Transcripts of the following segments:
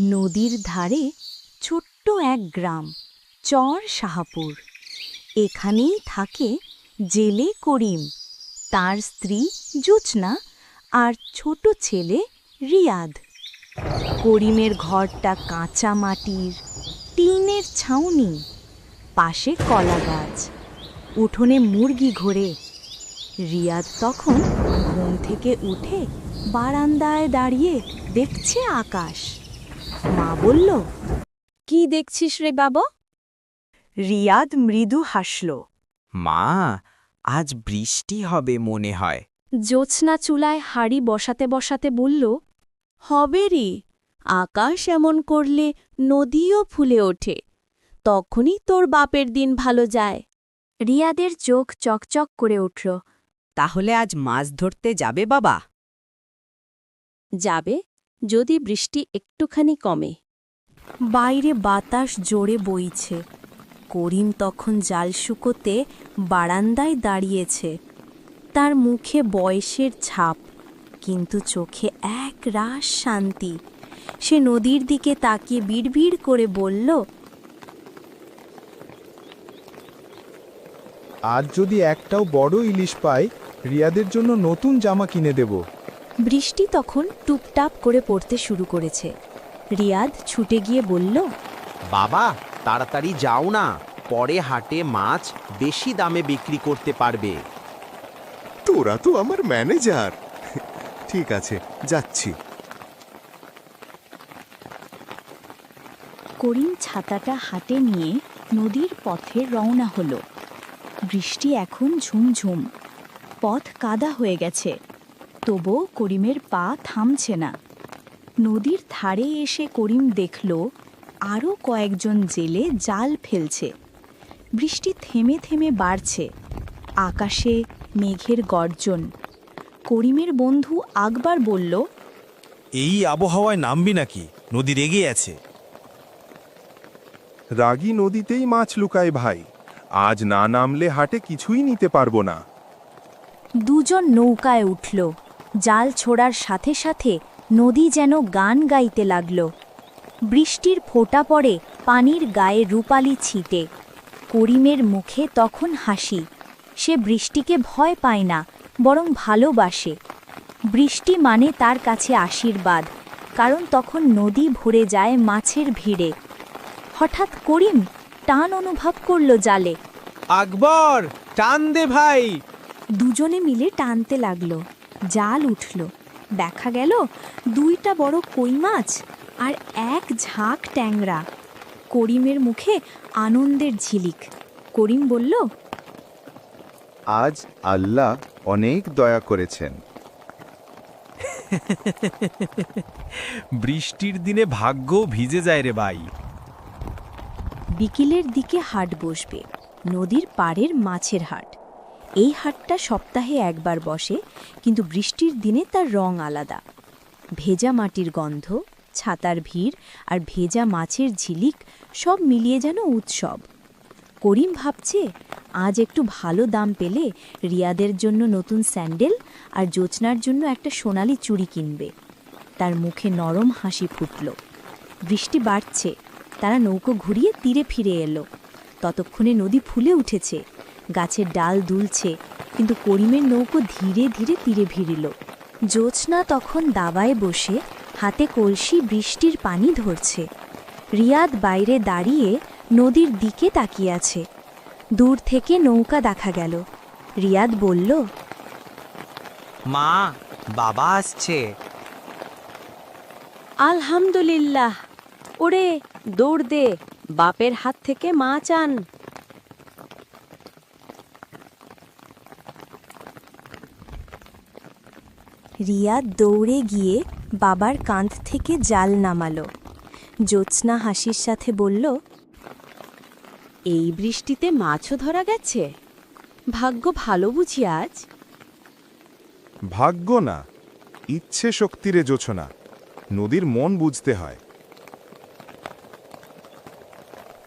নদীর ধারে ছোট্ট এক গ্রাম, চর শাহাপুর এখানেই থাকে জেলে করিম। তার স্ত্রী জোচনা আর ছোট ছেলে রিয়াদ। করিমের ঘরটা কাঁচা মাটির, টিনের ছাউনি, পাশে কলা গাছ, উঠোনে মুরগি ঘোরে। রিয়াদ তখন ঘুম থেকে উঠে বারান্দায় দাঁড়িয়ে দেখছে আকাশ। মা বলল কি দেখছিস রে বাবা? রিয়াদ মৃদু হাসল মা আজ বৃষ্টি হবে মনে হয়। জ্যোৎস্না চুলায় হাড়ি বসাতে বসাতে বলল হবে রে আকাশ এমন করলে নদীও ফুলে ওঠে তখনই তোর বাপের দিন ভালো যায়। রিয়াদের চোখ চকচক করে উঠল তাহলে আজ মাছ ধরতে যাবে বাবা? যাবে? যদি বৃষ্টি একটুখানি কমে। বাইরে বাতাস জোরে বইছে। করিম তখন জাল শুকোতে বারান্দায় দাঁড়িয়েছে। তার মুখে বয়সের ছাপ কিন্তু চোখে এক রাস শান্তি। সে নদীর দিকে তাকিয়ে বিড়বিড় করে বলল আজ যদি একটাও বড় ইলিশ পাই রিয়াদের জন্য নতুন জামা কিনে দেব। বৃষ্টি তখন টুপটাপ করে পড়তে শুরু করেছে। রিয়াদ ছুটে গিয়ে বলল বাবা তাড়াতাড়ি যাও না। পরে হাটে মাছ বেশি দামে বিক্রি করতে পারবে। তোরা তো আমার ম্যানেজার। ঠিক আছে যাচ্ছি। করিম ছাতাটা হাতে নিয়ে নদীর পথে রওনা হলো। বৃষ্টি এখন ঝুমঝুম। পথ কাদা হয়ে গেছে। তবুও করিমের পা থামছে না। নদীর ধারে এসে করিম দেখল আরও কয়েকজন জেলে জাল ফেলছে। বৃষ্টি থেমে থেমে বাড়ছে। আকাশে মেঘের গর্জন। করিমের বন্ধু আকবার বলল এই আবহাওয়ায় নামবি নাকি? নদী রেগে আছে। রাগী নদীতেই মাছ লুকায় ভাই। আজ না নামলে হাটে কিছুই নিতে পারব না। দুজন নৌকায় উঠল। জাল ছোড়ার সাথে সাথে নদী যেন গান গাইতে লাগল। বৃষ্টির ফোঁটা পড়ে পানির গায়ে রূপালি ছিটে। করিমের মুখে তখন হাসি। সে বৃষ্টিকে ভয় পায় না বরং ভালোবাসে। বৃষ্টি মানে তার কাছে আশীর্বাদ কারণ তখন নদী ভরে যায় মাছের ভিড়ে। হঠাৎ করিম টান অনুভব করল জালে। আকবর টান দে ভাই। দুজনে মিলে টানতে লাগল। জাল উঠল। দেখা গেল দুইটা বড় কই মাছ আর এক ঝাঁক ট্যাংরা। করিমের মুখে আনন্দের ঝিলিক। করিম বলল আজ আল্লাহ অনেক দয়া করেছেন। বৃষ্টির দিনে ভাগ্য ভিজে যায় রে ভাই। বিকেলের দিকে হাট বসবে নদীর পাড়ের মাছের হাট। এই হাটটা সপ্তাহে একবার বসে, কিন্তু বৃষ্টির দিনে তার রং আলাদা। ভেজা মাটির গন্ধ, ছাতার ভিড় আর ভেজা মাছের ঝিলিক সব মিলিয়ে যেন উৎসব। করিম ভাবছে, আজ একটু ভালো দাম পেলে রিয়াদের জন্য নতুন স্যান্ডেল আর জোচনার জন্য একটা সোনালি চুড়ি কিনবে। তার মুখে নরম হাসি ফুটল। বৃষ্টি বাড়ছে, তারা নৌকো ঘুরিয়ে তীরে ফিরে এলো। ততক্ষণে নদী ফুলে উঠেছে। গাছের ডাল দুলছে কিন্তু করিমের নৌকো ধীরে ধীরে তীরে ভিড়িল। জ্যোৎস্না তখন দাবায় বসে হাতে কলসি বৃষ্টির পানি ধরছে। রিয়াদ বাইরে দাঁড়িয়ে নদীর দিকে তাকিয়ে আছে। দূর থেকে নৌকা দেখা গেল। রিয়াদ বলল মা বাবা আসছে। আলহামদুলিল্লাহ। ওরে দৌড় দে। বাপের হাত থেকে মা আন রিয়াদ দৌড়ে গিয়ে বাবার কাঁধ থেকে জাল নামালো। জ্যোৎস্না হাসির সাথে বলল এই বৃষ্টিতে মাছও ধরা গেছে? ভাগ্য ভালো বুঝি আজ? ভাগ্য না। ইচ্ছে শক্তিরে জোছনা। নদীর মন বুঝতে হয়।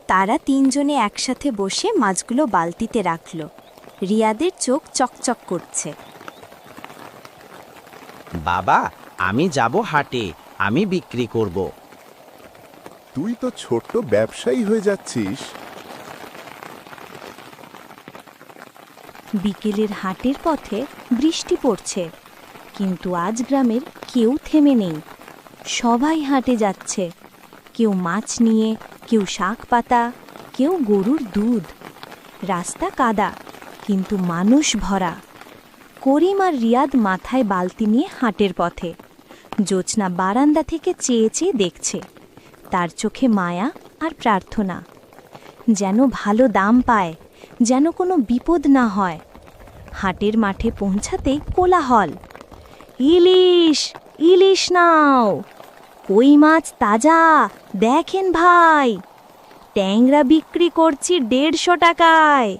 তারা তিনজনে একসাথে বসে মাছগুলো বালতিতে রাখল। রিয়াদের চোখ চকচক করছে। বাবা আমি যাব হাটে আমি বিক্রি করব। তুই তো ছোট্ট ব্যবসায়ী হয়ে যাচ্ছিস। বিকেলের হাটের পথে বৃষ্টি পড়ছে কিন্তু আজ গ্রামের কেউ থেমে নেই। সবাই হাটে যাচ্ছে। কেউ মাছ নিয়ে কেউ শাক পাতা কেউ গরুর দুধ। রাস্তা কাদা কিন্তু মানুষ ভরা। করিম আর রিয়াদ মাথায় বালতি নিয়ে হাটের পথে। জোছনা বারান্দা থেকে চেয়ে চেয়ে দেখছে। তার চোখে মায়া আর প্রার্থনা। যেন ভালো দাম পায়, যেন কোনো বিপদ না হয়। হাটের মাঠে পৌঁছাতে কোলাহল। ইলিশ ইলিশ নাও। কই মাছ তাজা, দেখেন ভাই। ট্যাংরা বিক্রি করছি দেড়শো টাকায়।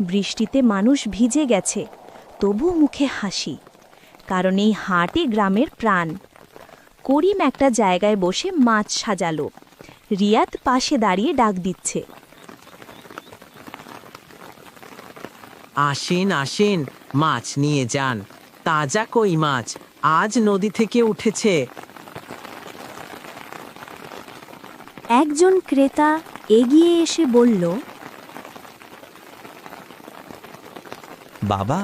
বৃষ্টিতে মানুষ ভিজে গেছে। তবু মুখে হাসি কারণ এই হাটই গ্রামের প্রাণ। করিম একটা জায়গায় বসে মাছ সাজালো রিয়াদ পাশে দাঁড়িয়ে ডাক দিচ্ছে। আসেন আসেন মাছ নিয়ে যান তাজা কই মাছ আজ নদী থেকে উঠেছে। একজন ক্রেতা এগিয়ে এসে বলল বাবা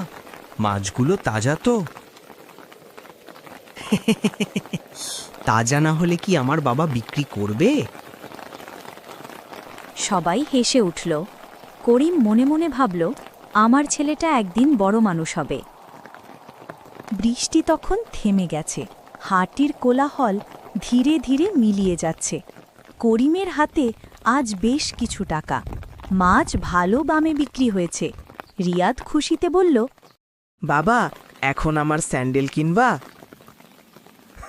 মাছগুলো তাজা তো? তাজা না হলে কি আমার বাবা বিক্রি করবে? সবাই হেসে উঠল। করিম মনে মনে ভাবল, আমার ছেলেটা একদিন বড় মানুষ হবে। বৃষ্টি তখন থেমে গেছে। হাটির কোলাহল ধীরে ধীরে মিলিয়ে যাচ্ছে। করিমের হাতে আজ বেশ কিছু টাকা। মাছ ভালো বামে বিক্রি হয়েছে। রিয়াদ খুশিতে বলল বাবা এখন আমার স্যান্ডেল কিনবা?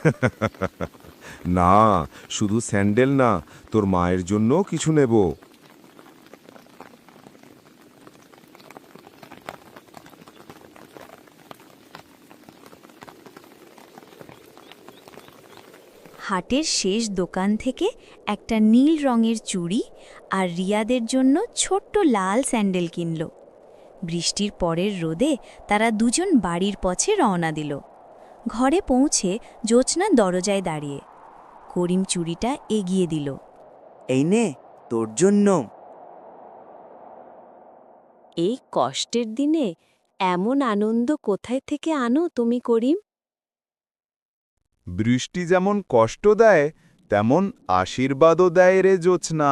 না শুধু স্যান্ডেল না তোর মায়ের জন্য কিছু নেব। হাটের শেষ দোকান থেকে একটা নীল রঙের চুড়ি আর রিয়াদের জন্য ছোট্ট লাল স্যান্ডেল কিনল। বৃষ্টির পরের রোদে তারা দুজন বাড়ির পথে রওনা দিল। ঘরে পৌঁছে জোছনা দরজায় দাঁড়িয়ে করিম চুরিটা এগিয়ে দিল। এই নে তোর জন্য। এই কষ্টের দিনে এমন আনন্দ কোথায় থেকে আনো তুমি করিম? বৃষ্টি যেমন কষ্ট দেয় তেমন আশীর্বাদও দেয় রে জোছনা